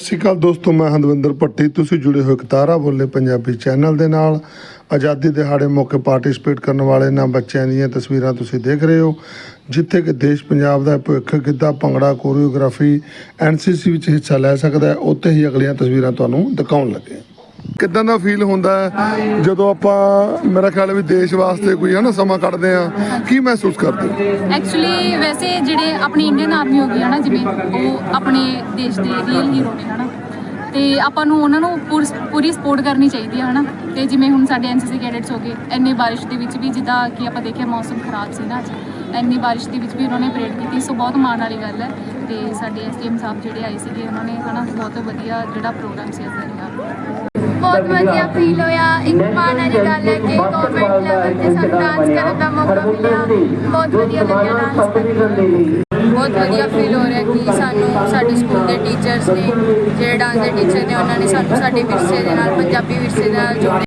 ਸਤਿ ਸ਼੍ਰੀ ਅਕਾਲ ਦੋਸਤੋ, ਮੈਂ ਹੰਦਵਿੰਦਰ ਭੱਟੀ। ਤੁਸੀਂ ਜੁੜੇ ਹੋਏ ਕਤਾਰਾ ਬੋਲੇ ਪੰਜਾਬੀ ਚੈਨਲ ਦੇ ਨਾਲ। ਆਜ਼ਾਦੀ ਦਿਹਾੜੇ ਮੌਕੇ ਪਾਰਟਿਸਿਪੇਟ ਕਰਨ ਵਾਲੇ ਇਹਨਾਂ ਬੱਚਿਆਂ ਦੀਆਂ ਤਸਵੀਰਾਂ ਤੁਸੀਂ ਦੇਖ ਰਹੇ ਹੋ, ਜਿੱਥੇ ਕਿ ਦੇਸ਼ ਪੰਜਾਬ ਦਾ ਭਵਿੱਖ ਗਿੱਧਾ, ਭੰਗੜਾ, ਕੋਰੀਓਗ੍ਰਾਫੀ ਐਨਸੀਸੀ ਵਿੱਚ ਹਿੱਸਾ ਲੈ ਸਕਦਾ ਹੈ। ਉੱਥੇ ਹੀ ਅਗਲੀਆਂ ਤਸਵੀਰਾਂ ਤੁਹਾਨੂੰ ਦਿਖਾਉਣ ਲੱਗੇ ਕਿੱਦਾਂ ਦਾ ਫੀਲ ਹੁੰਦਾ ਜਦੋਂ ਆਪਾਂ, ਮੇਰਾ ਖਿਆਲ ਵੀ ਦੇਸ਼ ਵਾਸਤੇ ਕੋਈ ਹੈ ਸਮਾਂ ਕੱਢਦੇ ਆ ਕੀ ਮਹਿਸੂਸ ਕਰਦੇ ਐਕਚੁਅਲੀ ਵੈਸੇ ਜਿਹੜੇ ਆਪਣੀ ਇੰਡੀਅਨ ਆਰਮੀ ਹੋ ਗਈ ਹੈ ਜਿਵੇਂ ਉਹ ਆਪਣੇ ਦੇਸ਼ ਦੇ ਰੀਅਲ ਹੀਰੋ ਨੇ, ਹਨਾ। ਤੇ ਆਪਾਂ ਨੂੰ ਉਹਨਾਂ ਨੂੰ ਪੂਰੀ ਸਪੋਰਟ ਕਰਨੀ ਚਾਹੀਦੀ ਹੈ ਹਨਾ। ਤੇ ਜਿਵੇਂ ਹੁਣ ਸਾਡੇ ਐਨਸੀਸੀ ਕੈਡੇਟਸ ਹੋ ਗਏ, ਇੰਨੀ ਬਾਰਿਸ਼ ਦੇ ਵਿੱਚ ਵੀ ਜਿੱਦਾਂ ਕਿ ਆਪਾਂ ਦੇਖਿਆ ਮੌਸਮ ਖਰਾਬ ਸੀ ਨਾ ਅੱਜ, ਇੰਨੀ ਬਾਰਿਸ਼ ਦੇ ਵਿੱਚ ਵੀ ਉਹਨਾਂ ਨੇ ਪਰੇਡ ਕੀਤੀ। ਸੋ ਬਹੁਤ ਮਾਣ ਵਾਲੀ ਗੱਲ ਹੈ। ਤੇ ਸਾਡੇ ਐਸਡੀਐਮ ਸਾਹਿਬ ਜਿਹੜੇ ਆਏ ਸੀਗੇ, ਉਹਨਾਂ ਨੇ, ਹਨਾ, ਬਹੁਤ ਵਧੀਆ ਜਿਹੜਾ ਪ੍ਰੋਗਰਾਮ ਸੀ ਅੱਜ ਦਾ ਬਹੁਤ ਵਧੀਆ ਫੀਲ ਹੋਇਆ। ਇੱਕ ਮਾਣ ਵਾਲੀ ਗੱਲ ਹੈ ਕਿ ਗਵਰਨਮੈਂਟ ਲੈਵਲ ਤੇ ਸਾਨੂੰ ਡਾਂਸ ਕਰਨ ਦਾ ਮੌਕਾ ਮਿਲਿਆ। ਬਹੁਤ ਵਧੀਆ ਲੱਗਿਆ ਡਾਂਸ ਕਰਕੇ ਬਹੁਤ ਵਧੀਆ ਫੀਲ ਹੋ ਰਿਹਾ ਕਿ ਸਾਨੂੰ ਸਾਡੇ ਸਕੂਲ ਦੇ ਟੀਚਰਸ ਨੇ ਜਿਹੜੇ ਡਾਂਸ ਦੇ ਟੀਚਰ ਨੇ ਉਹਨਾਂ ਨੇ ਸਾਨੂੰ ਸਾਡੇ ਵਿਰਸੇ ਦੇ ਨਾਲ ਪੰਜਾਬੀ ਵਿਰਸੇ ਦੇ ਨਾਲ ਜੋੜਿਆ।